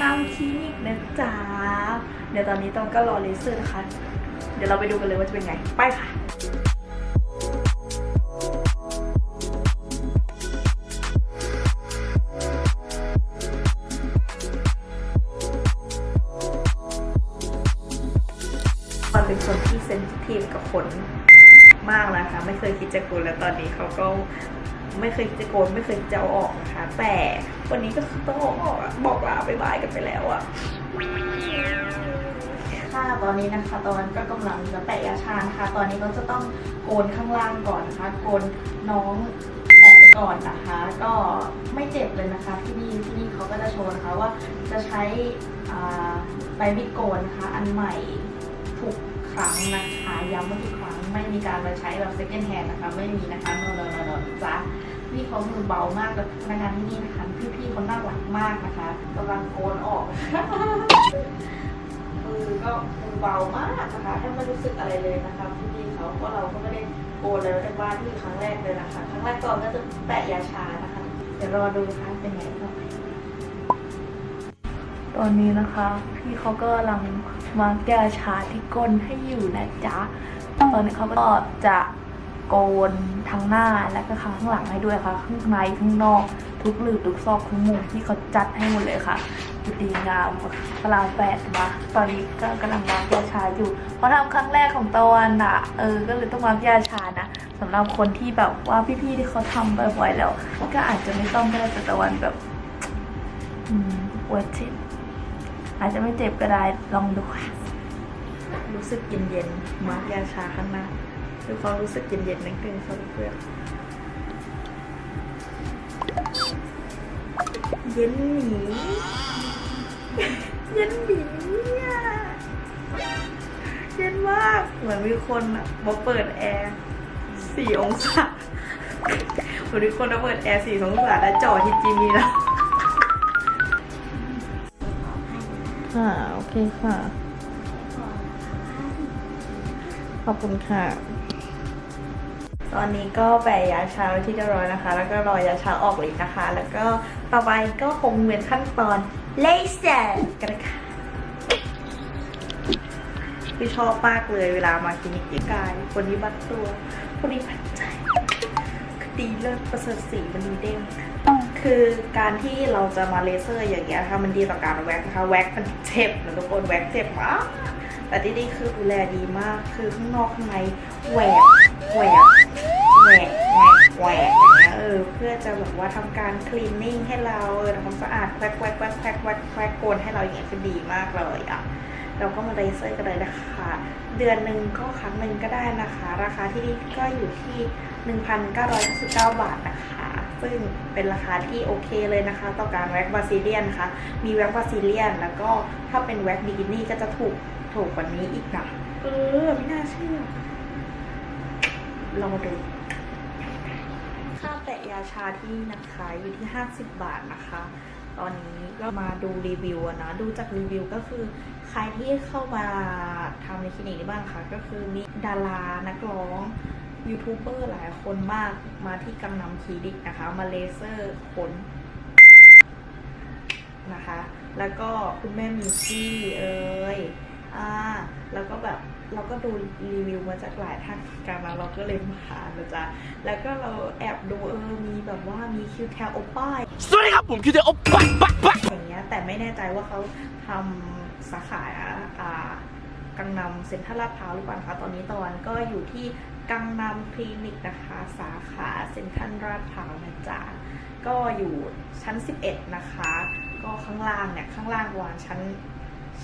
น้ำคลินิกนะจ๊ะ เดี๋ยวตอนนี้ต้องก็รอเลเซอร์นะคะ เดี๋ยวเราไปดูกันเลยว่าจะเป็นไง ไปค่ะมันเป็นคนที่เซนซิทีฟกับขนมากนะคะ ไม่เคยคิดจะโกนแล้วตอนนี้เขาก็ ไม่เคยจะโกนไม่เคยจะออกนะคะ แต่วันนี้ก็คือต้องออกบอกลาไปบายกันไปแล้วอะค่ะตอนนี้นะคะตอนก็กำลังจะแปะยาชานะคะ ตอนนี้ก็จะต้องโกนข้างล่างก่อนนะคะ โกนน้องออกก่อนนะคะ ก็ไม่เจ็บเลยนะคะที่นี่ที่นี่เขาก็จะโชว์นะคะว่าจะใช้ใบมิดโกนนะคะ อันใหม่ทุกครั้งนะคะ ย้ำว่าทุกครั้งไม่มีการมาใช้แบบ second hand นะคะ ไม่มีนะคะโนโนโนโนจ้ะพี่เขามือเบามากแล้วพนักงานที่นี่นะคะพี่ๆเขาน่ารักมากนะคะกำลังโกนออกมือก็มือเบามากนะคะแทบไม่รู้สึกอะไรเลยนะคะพี่ๆเขาเพราะเราก็ไม่ได้โกนเลยในบ้านที่ครั้งแรกเลยนะคะ ครั้งแรกก่อนก็จะแปะยาชานะคะ เดี๋ยวรอดูนะคะเป็นไงต่อไป ตอนนี้นะคะ พี่เขาก็กำลังมาร์กยาชาที่ก้นให้อยู่นะจ๊ะ ตอนนี้เขาก็จะโกนทั้งหน้าและก็ข้างหลังให้ด้วยค่ะ ข้างในข้างนอก ทุกหลืบทุกซอกทุกมุมที่เขาจัดให้หมดเลยค่ะดีงามพลาแปดมาตอนนี้ก็กำลังมาร์กยาชาอยู่ เพราะทำครั้งแรกของตะวันอะ เออ ก็เลยต้องมาร์กยาชานะสำหรับคนที่แบบว่าพี่ๆที่เขาทำบ่อยๆแล้ว ก็อาจจะไม่ต้องก็ได้แต่ตะวันแบบ อืมปวดชิน อาจจะไม่เจ็บก็ได้ลองดูค่ะรู้สึกเย็นๆมาร์กยาชาข้างหน้าคือความรู้สึกเย็นๆนั่นคือเขาเพื่อนเย็นหนีเย็นหนีเย็นมากเหมือนมีคนอะมาเปิดแอร์สี่องศาเหมือนมีคนมาเปิดแอร์สี่องศาแล้วจ่อที่จีมีแล้ว ค่ะ โอเคค่ะ ขอบคุณค่ะ ตอนนี้ก็แปะยาชาไว้ที่เรียบร้อยนะคะ แล้วก็รอยาชาออกฤทธิ์นะคะ แล้วก็ต่อไปก็คงเป็นขั้นตอนเลเซอร์กันนะคะพี่ชอบมากเลยเวลามาคลินิกกาย คนนี้บัดตัว คนนี้บัดใจ คดีเลิศประเสริฐสีมันดีเด้ง คือการที่เราจะมาเลเซอร์อย่างเงี้ยค่ะมันดีต่อการแว็กนะคะแว็กมันเจ็บนะทุกคนแว็กเจ็บมากแต่ที่นี่คือดูแลดีมากคือข้างนอกข้างในแหวกแหวกแหวกแหวกแหวกอย่างเงี้ยเออเพื่อจะแบบว่าทำการคลีนนิ่งให้เราเออทำความสะอาดแควกแควกแควกแควกแควกแควกโกนให้เราอย่างเงี้ยคือดีมากเลยอะเราก็มาเลเซอร์กันเลยนะคะ เดือนหนึ่งก็ครั้งหนึ่งก็ได้นะคะ ราคาที่นี่ก็อยู่ที่ 1,999 บาทนะคะ ซึ่งเป็นราคาที่โอเคเลยนะคะ ต่อการแว็กบาซิเลียนนะคะมีแว็กบาซิเลียน แล้วก็ถ้าเป็นแว็กบิกินี่ก็จะถูกถูกกว่านี้อีกนะเออไม่น่าเชื่อลองมาดูค่าแปะยาชาที่นะคะอยู่ที่ 50 บาทนะคะ ตอนนี้ก็มาดูรีวิวนะ ดูจากรีวิวก็คือ ใครที่เข้ามาทำในคลินิกนี้บ้างคะก็คือมีดารานักร้อง ยูทูบเบอร์หลายคนมากมาที่กังนำคลินิกนะคะ มาเลเซอร์ขนนะคะ แล้วก็คุณแม่มีชี่เอ่ยอ่าแล้วก็แบบเราก็ดูรีวิวมาจากหลายท่านกันมาเราก็เลยมาหานะจ๊ะแล้วก็เราแอบดูเออมีแบบว่ามีคิวแทลโอป้ายสวัสดีครับผมคือเดโอปักปักปักอย่างเงี้ยแต่ไม่แน่ใจว่าเขาทำสาขาอ่ากังนำเซ็นทรัลลาดพร้าวหรือเปล่านะคะตอนนี้ตะวันก็อยู่ที่ กังนำคลินิกนะคะ สาขาเซ็นทรัลลาดพร้าวนะจ๊ะก็อยู่ชั้น 11 นะคะ ก็ข้างล่างเนี่ย ข้างล่างวางชั้น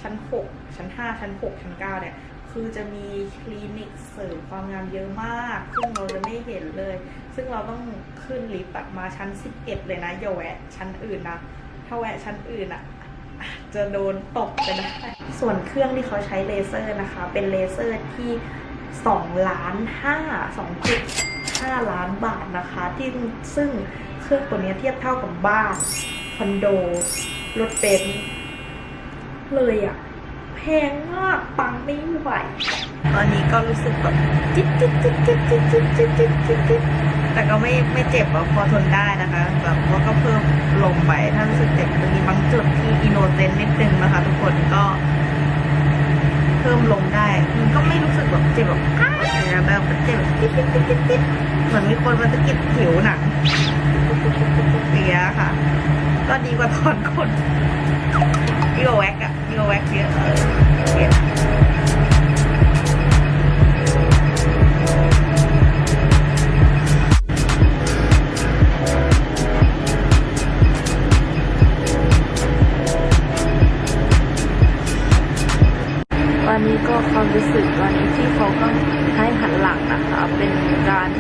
ชั้น 6 ชั้น 5 ชั้น 6 ชั้น 9 เนี่ย คือจะมีคลินิกเสริมความงามเยอะมาก ซึ่งเราจะไม่เห็นเลย ซึ่งเราต้องขึ้นลิฟต์มาชั้น 11 เลยนะอย่าแวะชั้นอื่นนะ ถ้าแวะชั้นอื่นอะจจะโดนตกไปได้ส่วนเครื่องที่เขาใช้เลเซอร์นะคะ เป็นเลเซอร์ที่ 2ล้าน5 2.5 ล้านบาทนะคะ ที่ซึ่งเครื่องตัวนี้เทียบเท่ากับบ้านคอนโดรถเบนซ์เลยอะแพงมากปังไม่ไหว ตอนนี้ก็รู้สึกแบบจิ๊ดจิ๊ดจิ๊ดจิ๊ดจิ๊ดจิ๊ดจิ๊ดจิ๊ดจิ๊ดแต่ก็ไม่ไม่เจ็บอะพอทนได้นะคะแบบว่าก็เพิ่มลงไปถ้ารู้สึกเจ็บจะมีบางจุดที่อินโนเซนต์นิดนึงนะคะ ทุกคนก็ เพิ่มลงได้มันก็ไม่รู้ จ็บแบบอ้าวอะไรนะแบบเจ็บแบบติ๊ดติ๊ดติ๊ดติ๊ดติ๊ดเหมือนมีคนมาสะกิดผิวหนังเสียค่ะ ก็ดีกว่าถอนขนดีกว่าแว็กอะดีกว่าแว็กเยอะ รู้สึกวันนี้ที่เขาต้องให้หันหลังนะคะ เป็นการ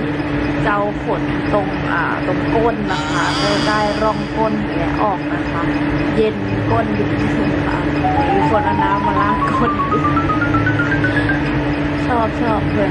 เจ้าขนตรงอ่าตรงก้นนะคะได้ได้ร่องก้นและออกนะคะ เย็นก้นอยู่ค่ะมีคนเอาน้ำมาล้างก้นชอบชอบเพื่อน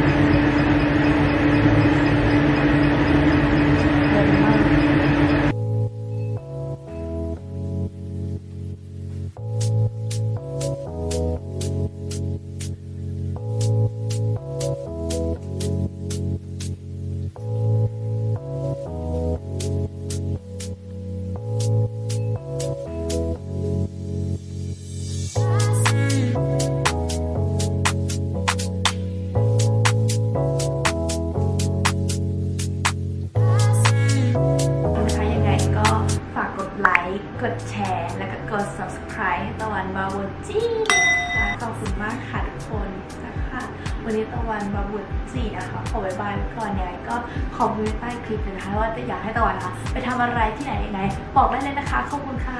วันนี้ตะวันบาบุดสี่นะคะขอบ๊ายบายก่อนยังไงก็คอมเมนต์ใต้คลิปเลยนะคะว่าจะอยากให้ตะวันนะคะไปทำอะไรที่ไหนยังไงบอกได้เลยนะคะขอบคุณค่ะ